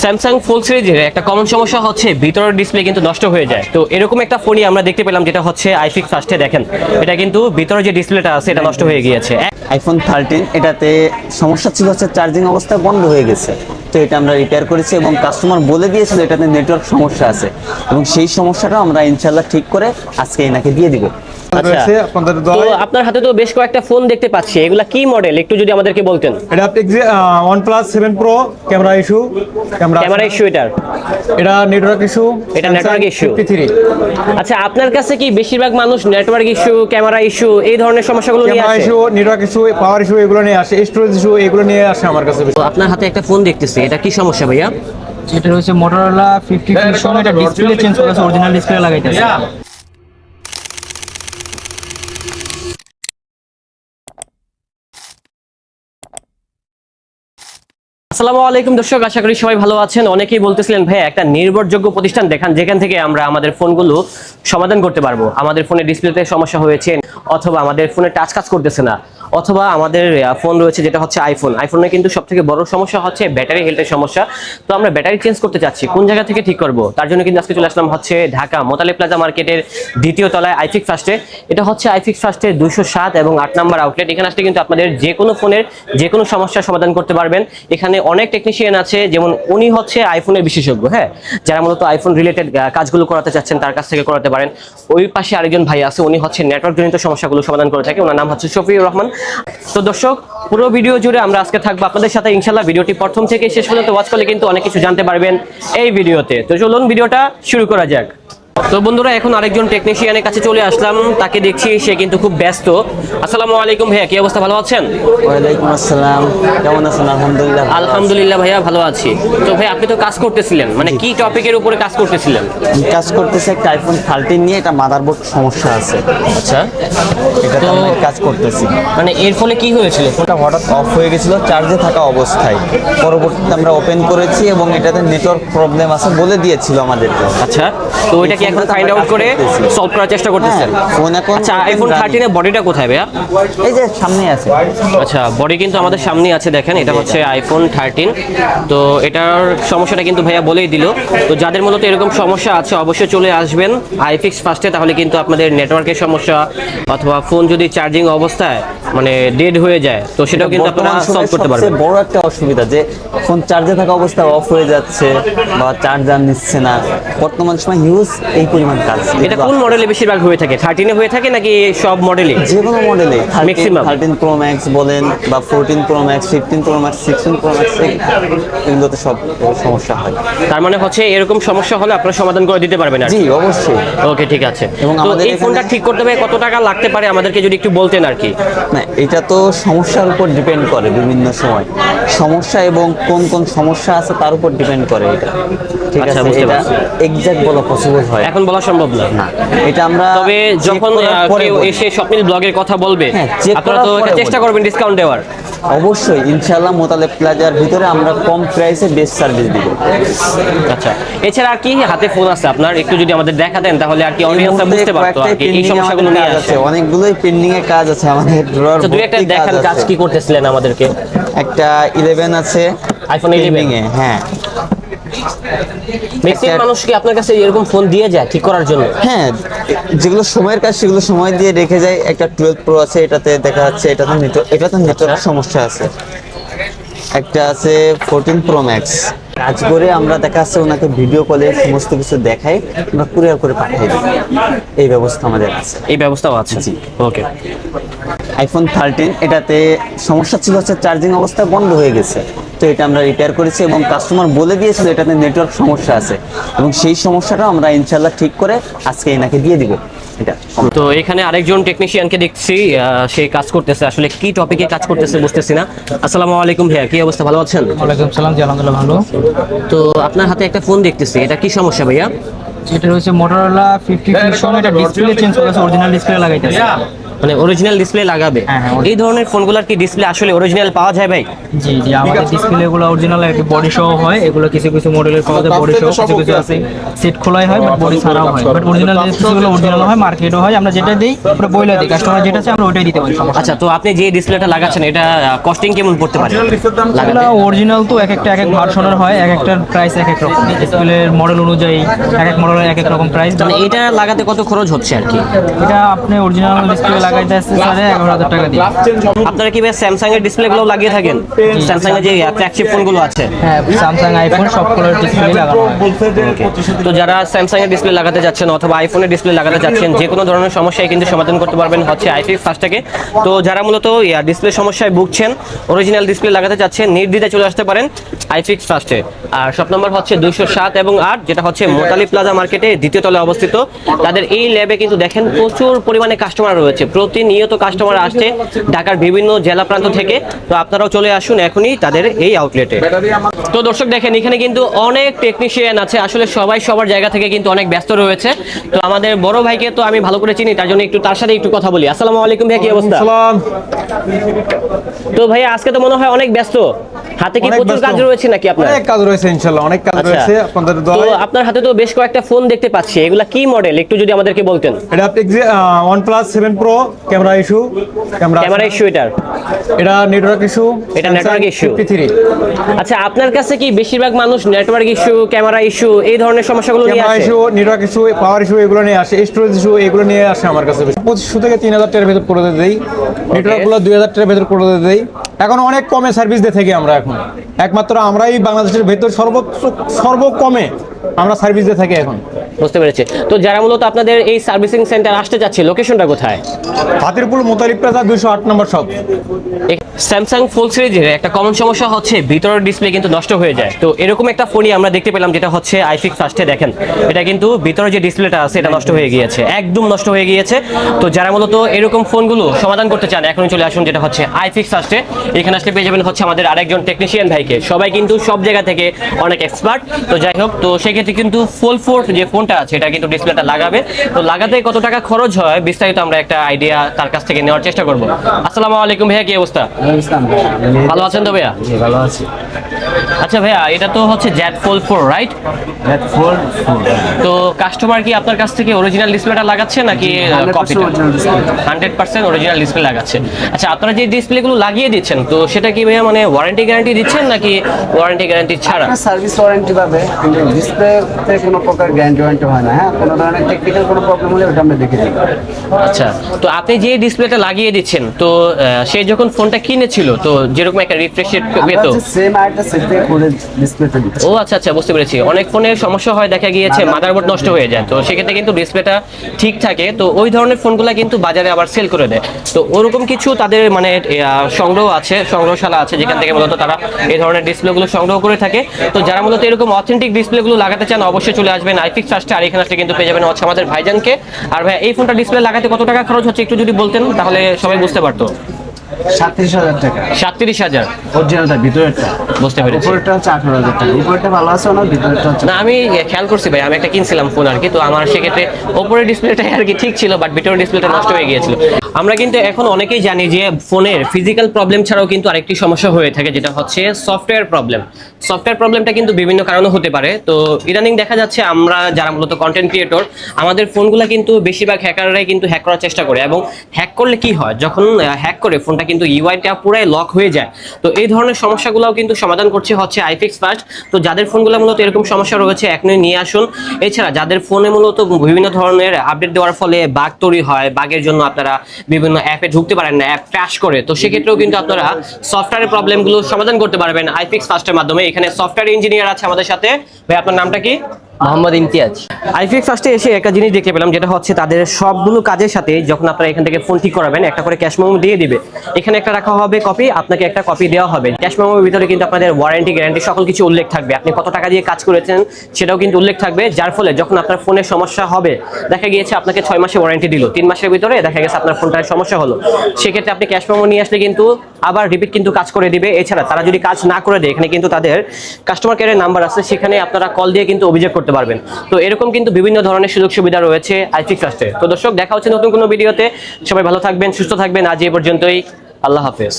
Samsung ফুল সিরিজের একটা common সমস্যা হচ্ছে ভিতরের ডিসপ্লে কিন্তু নষ্ট হয়ে যায়। তো এরকম একটা ফোনই আমরা দেখতে পেলাম, যেটা হচ্ছে আইফিক্স ফার্স্টে দেখেন। এটা কিন্তু ভিতরে যে ডিসপ্লেটা আছে, এটা নষ্ট হয়ে গিয়েছে। আইফোন থার্টিন এটাতে সমস্যা ছিল হচ্ছে চার্জিং অবস্থা বন্ধ হয়ে গেছে। তো এটা আমরা রিপেয়ার করেছি এবং কাস্টমার বলে দিয়েছিল এটাতে নেটওয়ার্ক সমস্যা আছে। এবং সেই সমস্যাটা আমরা ইনশাল্লাহ ঠিক করে আজকে এনাকে দিয়ে দিব। আচ্ছা। আপনার হাতে তো বেশ কয়েকটা ফোন দেখতে পাচ্ছি। এগুলা কি মডেল একটু যদি আমাদেরকে বলতেন। এটা plus seven pro camera issue camera issue এটার। এটা নেটওয়ার্ক ইস্যু এটা। ফিফটি থ্রি আচ্ছা আপনার কাছে কি বেশিরভাগ মানুষ নেটওয়ার্ক ইস্যু ক্যামেরা ইস্যু এই ধরনের সমস্যাগুলো নিয়ে ক্যামেরা আসে? Issue network issue power issue এগুলো নিয়ে আসে। স্টোরেজ ইস্যু এগুলো নিয়ে আসে আমার কাছে আপনার হাতে একটা ফোন দেখতেছি। এটা কি সমস্যা ভাইয়া? এটা হচ্ছে মোটরোলা ফিফটি এটা ডিসপ্লে চেঞ্জ করেছে অরিজিনাল ডিসপ্লে লাগাইতেছে। আসসালামু আলাইকুম দর্শক, আশা করি সবাই ভালো আছেন। অনেকেই বলতেছিলেন ভাই একটা নির্ভরযোগ্য প্রতিষ্ঠান দেখান, যেখান থেকে আমরা আমাদের ফোনগুলো সমাধান করতে পারব। আমাদের ফোনে ডিসপ্লেতে সমস্যা হয়েছে অথবা আমাদের ফোনে টাচ কাজ করতেছে না। অথবা আমাদের ফোন রয়েছে যেটা হচ্ছে আইফোন আইফোনে কিন্তু সব থেকে বড় সমস্যা হচ্ছে ব্যাটারি হেলথের সমস্যা। তো আমরা ব্যাটারি চেঞ্জ করতে চাচ্ছি, কোন জায়গা থেকে ঠিক করব? তার জন্য কিন্তু আজকে চলে আসলাম হচ্ছে ঢাকা, মোতালে প্লাজা মার্কেটের দ্বিতীয় তলায় আইফিক ফার্স্টে এটা হচ্ছে আইফিক্স ফার্স্টের দুশো সাত এবং আট নাম্বার আউটলেট এখানে আসলে কিন্তু আপনাদের যে কোনো ফোনের যে কোনো সমস্যার সমাধান করতে পারবেন। এখানে অনেক টেকনিশিয়ান আছে, যেমন উনি হচ্ছে আইফোনের বিশেষজ্ঞ হ্যাঁ? যারা মূলত আইফোন রিলেটেড কাজগুলো করাতে চাচ্ছেন, তার কাছ থেকে করাতে পারেন। ওই পাশে আরেকজন ভাই আছে, উনি হচ্ছে নেটওয়ার্ক জনিত সমস্যাগুলো সমাধান করে থাকে। ওনার নাম হচ্ছে শফিউর রহমান। তো দর্শক, পুরো ভিডিও জুড়ে আমরা আজকে থাকব আপনাদের সাথে। ইনশাল্লাহ ভিডিওটি প্রথম থেকে শেষ পর্যন্ত ওয়াচ করলে কিন্তু অনেক কিছু জানতে পারবেন এই ভিডিওতে। তো চলুন ভিডিওটা শুরু করা যাক। তো বন্ধুরা এখন আরেকজন টেকনিশিয়ানের কাছে চলে আসলাম। তাকে দেখছি সে কিন্তু খুব ব্যস্ত। আসসালামু আলাইকুম ভাইয়া কি অবস্থা? ভালো আছেন? ওয়ালাইকুম আসসালাম। কেমন আছেন? আলহামদুলিল্লাহ আলহামদুলিল্লাহ ভাইয়া ভালো আছি। তো ভাই আপনি তো কাজ করতেছিলেন। মানে কি টপিকের উপরে কাজ করতেছিলেন? কাজ করতেছি একটা আইফোন থার্টিন নিয়ে এটা মাদারবোর্ড সমস্যা আছে। আচ্ছা। এটা তো- কাজ করতেছি। মানে এর ফলে কি হয়েছিল? ফোনটা হঠাৎ অফ হয়ে গেছিল চার্জে থাকা অবস্থায়। পরবর্তীতে আমরা ওপেন করেছি এবং এটাতে নেটওয়ার্ক প্রবলেম আছে বলে দিয়েছিল আমাদেরকে। আচ্ছা। তো ওইটা কি এখন ফাইন্ড আউট করে সলভ করার চেষ্টা করতেছেন? হ্যাঁ, ফোন এখন আচ্ছা আইফোন running। থার্টিনের বডিটা কোথায় ভাইয়া? এই যে সামনে আছে। আচ্ছা বডি কিন্তু আমাদের সামনে আছে দেখেন এটা হচ্ছে আইফোন থার্টিন তো এটার সমস্যাটা কিন্তু ভাইয়া বলেই দিল। তো যাদের মূলত এরকম সমস্যা আছে অবশ্যই চলে আসবেন আইফিক্স ফার্স্টে তাহলে কিন্তু আপনাদের নেটওয়ার্কের সমস্যা অথবা ফোন যদি চার্জিং অবস্থায় মানে ডেড হয়ে যায় তো সেটাও কিন্তু আপনারা সলভ করতে পারবেন। সবচেয়ে বড় একটা অসুবিধা যে ফোন চার্জে থাকা অবস্থায় অফ হয়ে যাচ্ছে বা চার্জার নিচ্ছে না। বর্তমান সময় হিউজ এই পরিমাণ কাজ। এটা কোন মডেলে বেশিরভাগ হয়ে থাকে? থার্টিনে হয়ে থাকে নাকি সব মডেলে যে কোনো মডেলে Maximum। থার্টিন প্রো ম্যাক্স বলেন বা fourteen pro max fifteen pro max sixteen pro max এগুলোতে সব সমস্যা হয়। তার মানে হচ্ছে এরকম সমস্যা হলে আপনারা সমাধান করে দিতে পারবেন আর জি অবশ্যই। ওকে ঠিক আছে। এবং তো আমাদের এই ফোনটা ঠিক করতে হবে কত টাকা লাগতে পারে আমাদেরকে যদি একটু বলতেন আর কি? না এটা তো সমস্যার উপর ডিপেন্ড করে বিভিন্ন সময়। সমস্যা এবং কোন কোন সমস্যা আছে তার উপর ডিপেন্ড করে এটা। ঠিক আচ্ছা, আছে এটা এক্স্যাক্ট এক্সাক্ট বলা পসিবল হয়। এখন বলা সম্ভব না। না এটা আমরা তবে যখন কেউ এসে স্বপ্নিল ব্লগের কথা বলবে হ্যাঁ, আপনারা তো চেষ্টা করবেন ডিসকাউন্ট দেওয়ার। অবশ্যই ইনশাআল্লাহ মোতালেব প্লাজার ভিতরে আমরা কম প্রাইসে বেস্ট সার্ভিস দিব। আচ্ছা এছাড়া আর কি হাতে ফোন আছে আপনার? একটু যদি আমাদের দেখা দেন তাহলে আর কি অনেক অডিয়েন্সরা বুঝতে পারতো আর কি এই সমস্যাগুলো নিয়ে আছে অনেকগুলোই পেন্ডিং এর কাজ আছে আমাদের ড্রয়ার তো দুই একটা দেখান কাজ কি করতেছিলেন আমাদেরকে? একটা 11 আছে আইফোন 11 এ, হ্যাঁ। ম্যাক্সিমাম মানুষ কি আপনার কাছে এরকম ফোন দিয়ে যায় ঠিক করার জন্য হ্যাঁ যেগুলো সময়ের কাজ সেগুলো সময় দিয়ে রেখে যায় একটা টুয়েলভ প্রো আছে, এটাতে দেখা যাচ্ছে, এটাতে নেটওয়ার্ক এটাতে নেটওয়ার্ক। সমস্যা আছে একটা আছে ফোরটিন প্রো ম্যাক্স কাজ করে আমরা দেখা যাচ্ছে ওনাকে ভিডিও কলে সমস্ত কিছু দেখাই আমরা কুরিয়ার করে পাঠিয়ে দিই। এই ব্যবস্থা আমাদের আছে। এই ব্যবস্থাও আছে? জি। ওকে আইফোন থার্টিন এটাতে সমস্যা ছিল হচ্ছে চার্জিং অবস্থা বন্ধ হয়ে গেছে। তো এটা আমরা রিপেয়ার করেছি এবং কাস্টমার বলে দিয়েছিল এটাতে নেটওয়ার্ক সমস্যা আছে। এবং সেই সমস্যাটা আমরা ইনশাল্লাহ ঠিক করে আজকে এনাকে দিয়ে দিব। তো এখানে আরেকজন টেকনিশিয়ানকে দেখছি সে কাজ করতেছে। আসলে কি টপিকে কাজ করতেছে বুঝতেছি না। আসসালামু আলাইকুম ভাইয়া কি অবস্থা? ভালো আছেন? ওয়ালাইকুম সালাম জি আলহামদুলিল্লাহ ভালো। তো আপনার হাতে একটা ফোন দেখতেছি এটা কি সমস্যা ভাইয়া? এটা হচ্ছে মোটরোলা ফিফটি ফিউশন এটা ডিসপ্লে চেঞ্জ করেছে অরিজিনাল ডিসপ্লে লাগাইতেছে। মানে অরিজিনাল ডিসপ্লে লাগাবে। হ্যাঁ, হ্যাঁ, এই ধরনের ফোনগুলোর কি ডিসপ্লে আসলে অরিজিনাল পাওয়া যায় ভাই? জি জি আমাদের ডিসপ্লে গুলো অরিজিনাল আর কি বডি সহ হয় এগুলো কিছু কিছু মডেলের পাওয়া যায় বডি সহ কিছু কিছু আছে। সেট খোলাই হয় বাট বডি ছাড়াও হয়। বাট অরিজিনাল ডিসপ্লেগুলো অরিজিনাল হয় মার্কেটও হয় আমরা যেটা দিই পুরো বইলা দিই। কাস্টমার যেটা চাই আমরা ওইটাই দিতে পারি আচ্ছা তো আপনি যে ডিসপ্লেটা লাগাচ্ছেন এটা কস্টিং কেমন পড়তে পারে? এগুলো অরিজিনাল তো এক একটা এক এক ভার্সনের হয় এক একটার প্রাইস এক এক রকম। ডিসপ্লের মডেল অনুযায়ী এক এক মডেলের এক এক রকম প্রাইস মানে এটা লাগাতে কত খরচ হচ্ছে আর কি? এটা আপনি অরিজিনাল ডিসপ্লে লাগাইতে আসছে সাড়ে এগারো হাজার টাকা দিয়ে। আপনারা কি ভাই স্যামসাং এর ডিসপ্লে গুলো লাগিয়ে থাকেন? স্যামসাং এর যে ফ্ল্যাগশিপ ফোনগুলো আছে। হ্যাঁ স্যামসাং আইফোন সব কালার ডিসপ্লে লাগানো তো যারা স্যামসাং এর ডিসপ্লে লাগাতে যাচ্ছেন অথবা আইফোনের ডিসপ্লে লাগাতে যাচ্ছেন যে কোনো ধরনের সমস্যায় কিন্তু সমাধান করতে পারবেন হচ্ছে আইফিক্স ফার্স্টটাকে তো যারা মূলত ডিসপ্লে সমস্যায় ভুগছেন অরিজিনাল ডিসপ্লে লাগাতে চাচ্ছেন নির্দ্বিধায় চলে আসতে পারেন আইফিক্স ফার্স্টে আর শপ নম্বর হচ্ছে দুইশো সাত এবং আট যেটা হচ্ছে মোতালি প্লাজা মার্কেটে দ্বিতীয় তলে অবস্থিত। তাদের এই ল্যাবে কিন্তু দেখেন প্রচুর পরিমাণে কাস্টমার রয়েছে। প্রতিনিয়ত কাস্টমার আসছে ঢাকার বিভিন্ন জেলা প্রান্ত থেকে। তো আপনারাও চলে আসুন এখনই তাদের এই আউটলেটে তো দর্শক দেখেন এখানে কিন্তু অনেক টেকনিশিয়ান আছে। আসলে সবাই সবার জায়গা থেকে কিন্তু অনেক ব্যস্ত রয়েছে। তো আমাদের বড় ভাইকে তো আমি ভালো করে চিনি তার জন্য একটু তার সাথে একটু কথা বলি। আসসালামু আলাইকুম ভাই কি অবস্থা? তো ভাই আজকে তো মনে হয় অনেক ব্যস্ত। হাতে কি প্রচুর কাজ রয়েছে নাকি আপনার? অনেক কাজ রয়েছে। ইনশাল্লাহ। অনেক কাজ আচ্ছা। রয়েছে আপনাদের তো আপনার হাতে তো বেশ কয়েকটা ফোন দেখতে পাচ্ছি। এগুলা কি মডেল একটু যদি আমাদেরকে বলতেন। এটা plus seven pro camera issue camera camera issue এটার। এটা নেটওয়ার্ক ইস্যু এটা issue। ফিফটি থ্রি আচ্ছা আপনার কাছে কি বেশিরভাগ মানুষ নেটওয়ার্ক ইস্যু ক্যামেরা ইস্যু এই ধরনের সমস্যাগুলো নিয়ে ক্যামেরা আসে? Issue network issue power issue এগুলো নিয়ে আসে। স্টোরেজ ইস্যু এগুলো নিয়ে আসে আমার কাছে পঁচিশশো থেকে তিন হাজার টাকার ভেতর করে দিয়ে দেই। নেটওয়ার্কগুলো দুই হাজার টাকার ভেতর করে দিয়ে দেই। এখন অনেক কমে সার্ভিস দিয়ে থাকি আমরা এখন। একমাত্র আমরাই বাংলাদেশের ভেতর সর্বোচ্চ সর্বকমে আমরা সার্ভিস দিয়ে থাকি এখন। বুঝতে পেরেছি। তো যারা মূলত আপনাদের এই সার্ভিসিং সেন্টার আসতে চাচ্ছে লোকেশনটা কোথায়? হাতিরপুল মোতালিব প্লাজা দুইশো আট নম্বর শপ। স্যামসাং ফুল সিরিজের একটা কমন সমস্যা হচ্ছে ভিতরের ডিসপ্লে কিন্তু নষ্ট হয়ে যায়। তো এরকম একটা ফোনই আমরা দেখতে পেলাম যেটা হচ্ছে আইফিক্স ফার্স্টে দেখেন। এটা কিন্তু ভিতরে যে ডিসপ্লেটা আছে এটা নষ্ট হয়ে গিয়েছে। একদম নষ্ট হয়ে গিয়েছে। তো যারা মূলত এরকম ফোনগুলো সমাধান করতে চান এখনই চলে আসুন যেটা হচ্ছে আইফিক্স ফার্স্টে এখানে আসলে পেয়ে যাবেন হচ্ছে আমাদের আরেকজন টেকনিশিয়ান ভাইকে। সবাই কিন্তু সব জায়গা থেকে অনেক এক্সপার্ট তো যাই হোক তো সেক্ষেত্রে কিন্তু ফুল ফোর্ট যে ফোনটা আছে এটা কিন্তু ডিসপ্লেটা লাগাবে। তো লাগাতে কত টাকা খরচ হয় বিস্তারিত আমরা একটা আইডিয়া তার কাছ থেকে নেওয়ার চেষ্টা করব। আসসালামু আলাইকুম ভাইয়া কি অবস্থা? ভালো আছেন তো ভাইয়া? ভালো আছি। আচ্ছা ভাইয়া এটা তো হচ্ছে জেড ফোল ফোর রাইট তো কাস্টমার কি আপনার কাছ থেকে অরিজিনাল ডিসপ্লেটা লাগাচ্ছে নাকি কপিটা হান্ড্রেড পার্সেন্ট অরিজিনাল ডিসপ্লে লাগাচ্ছে। আচ্ছা আপনারা যে ডিসপ্লেগুলো লাগিয়ে দিচ্ছেন তো সেটা কি ভাইয়া মানে ওয়ারেন্টি গ্যারান্টি দিচ্ছেন নাকি ওয়ারেন্টি গ্যারান্টি ছাড়া? সার্ভিস ওয়ারেন্টি পাবে কিন্তু ডিসপ্লেতে কোনো প্রকার গ্যারান্টি ওয়ারেন্টি হয় না হ্যাঁ? কোনো ধরনের টেকনিক্যাল কোনো প্রবলেম হলে ওটা আমরা দেখে দিই আচ্ছা তো আপনি যে ডিসপ্লেটা লাগিয়ে দিচ্ছেন তো সে যখন ফোনটা কিনেছিল তো যেরকম একটা রিফ্রেশ পেতো? সেম সেট করে ডিসপ্লেতে দিচ্ছি। ও আচ্ছা আচ্ছা বুঝতে পেরেছি। অনেক সমস্যা হয় দেখা গিয়েছে মাদারবোর্ড নষ্ট হয়ে যায়। তো সেক্ষেত্রে কিন্তু ডিসপ্লেটা ঠিক থাকে। তো ওই ধরনের ফোনগুলো কিন্তু বাজারে আবার সেল করে দেয়। তো ওরকম কিছু তাদের মানে সংগ্রহ আছে সংগ্রহশালা আছে যেখান থেকে মূলত তারা এই ধরনের ডিসপ্লেগুলো সংগ্রহ করে থাকে। তো যারা মূলত এরকম অথেন্টিক ডিসপ্লেগুলো লাগাতে চান অবশ্যই চলে আসবেন আইফিক্স ফার্স্টে আর এখানে আসলে কিন্তু পেয়ে যাবেন হচ্ছে আমাদের ভাইজানকে। আর ভাই এই ফোনটা ডিসপ্লে লাগাতে কত টাকা খরচ হচ্ছে একটু যদি বলতেন, তাহলে সবাই বুঝতে পারতো। সাতত্রিশ হাজার টাকা। সাতত্রিশ হাজার? অরিজিনালটা ভিতরেরটা। বুঝতে পেরেছি। উপরেরটা হচ্ছে আঠারো হাজার টাকা। উপরেরটা ভালো আছে ওনার ভিতরেরটা না আমি খেয়াল করছি ভাই আমি একটা কিনছিলাম ফোন আর কি তো আমার সেক্ষেত্রে ওপরের ডিসপ্লেটা আর কি ঠিক ছিল বাট ভিতরের ডিসপ্লেটা নষ্ট হয়ে গিয়েছিল। আমরা কিন্তু এখন অনেকেই জানি যে ফোনের ফিজিক্যাল প্রবলেম ছাড়াও কিন্তু আরেকটি সমস্যা হয়ে থাকে যেটা হচ্ছে সফটওয়্যার প্রবলেম সফটওয়্যার প্রবলেমটা কিন্তু বিভিন্ন কারণে হতে পারে। তো ইদানিং দেখা যাচ্ছে আমরা যারা মূলত কন্টেন্ট ক্রিয়েটর আমাদের ফোনগুলো কিন্তু বেশিরভাগ হ্যাকাররাই কিন্তু হ্যাক করার চেষ্টা করে এবং হ্যাক করলে কি হয়? যখন হ্যাক করে ফোনটা কিন্তু ইউআইটা পুরাই লক হয়ে যায়। তো এই ধরনের সমস্যাগুলোও কিন্তু সমাধান করছে হচ্ছে আইফিক্স ফার্স্ট তো যাদের ফোনগুলো মূলত এরকম সমস্যা রয়েছে এখনই নিয়ে আসুন। এছাড়া যাদের ফোনে মূলত বিভিন্ন ধরনের আপডেট দেওয়ার ফলে বাগ তৈরি হয় বাগের জন্য আপনারা বিভিন্ন অ্যাপে ঢুকতে পারেন না অ্যাপ ক্র্যাশ করে। তো সেক্ষেত্রেও কিন্তু আপনারা সফটওয়্যারের প্রবলেমগুলো সমাধান করতে পারবেন আইফিক্স ফার্স্টের মাধ্যমে। এখানে সফটওয়্যার ইঞ্জিনিয়ার আছে আমাদের সাথে। ভাই, আপনার নামটা কি? মোহাম্মদ ইমতিয়াজ। আইফিক্স ফার্স্টে এসে একটা জিনিস দেখতে পেলাম, যেটা হচ্ছে তাদের সবগুলো কাজের সাথে যখন আপনারা এখান থেকে ফোন ঠিক করাবেন, একটা করে ক্যাশ মেমো দিয়ে দিবে। এখানে একটা রাখা হবে কপি, আপনাকে একটা কপি দেওয়া হবে। ক্যাশ মেমোর ভিতরে কিন্তু আপনাদের ওয়ারেন্টি গ্যারান্টি সকল কিছু উল্লেখ থাকবে। আপনি কত টাকা দিয়ে কাজ করেছেন সেটাও কিন্তু উল্লেখ থাকবে, যার ফলে যখন আপনার ফোনের সমস্যা হবে, দেখা গিয়েছে আপনাকে ছয় মাসে ওয়ারেন্টি দিল। তিন মাসের ভিতরে দেখা গেছে আপনার ফোনটার সমস্যা হলো। সেক্ষেত্রে আপনি ক্যাশ মেমো নিয়ে আসলে কিন্তু আবার রিপিট কিন্তু কাজ করে দিবে। এছাড়া তারা যদি কাজ না করে দেয়, এখানে কিন্তু তাদের কাস্টমার কেয়ারের নাম্বার আছে। সেখানে আপনারা কল দিয়ে কিন্তু অভিযোগ করতে করতে পারবেন। তো এরকম কিন্তু বিভিন্ন ধরনের সুযোগ সুবিধা রয়েছে আইফিক ট্রাস্টে। তো দর্শক, দেখা হচ্ছে নতুন কোনো ভিডিওতে। সবাই ভালো থাকবেন, সুস্থ থাকবেন। আজ এ পর্যন্তই। আল্লাহ হাফেজ।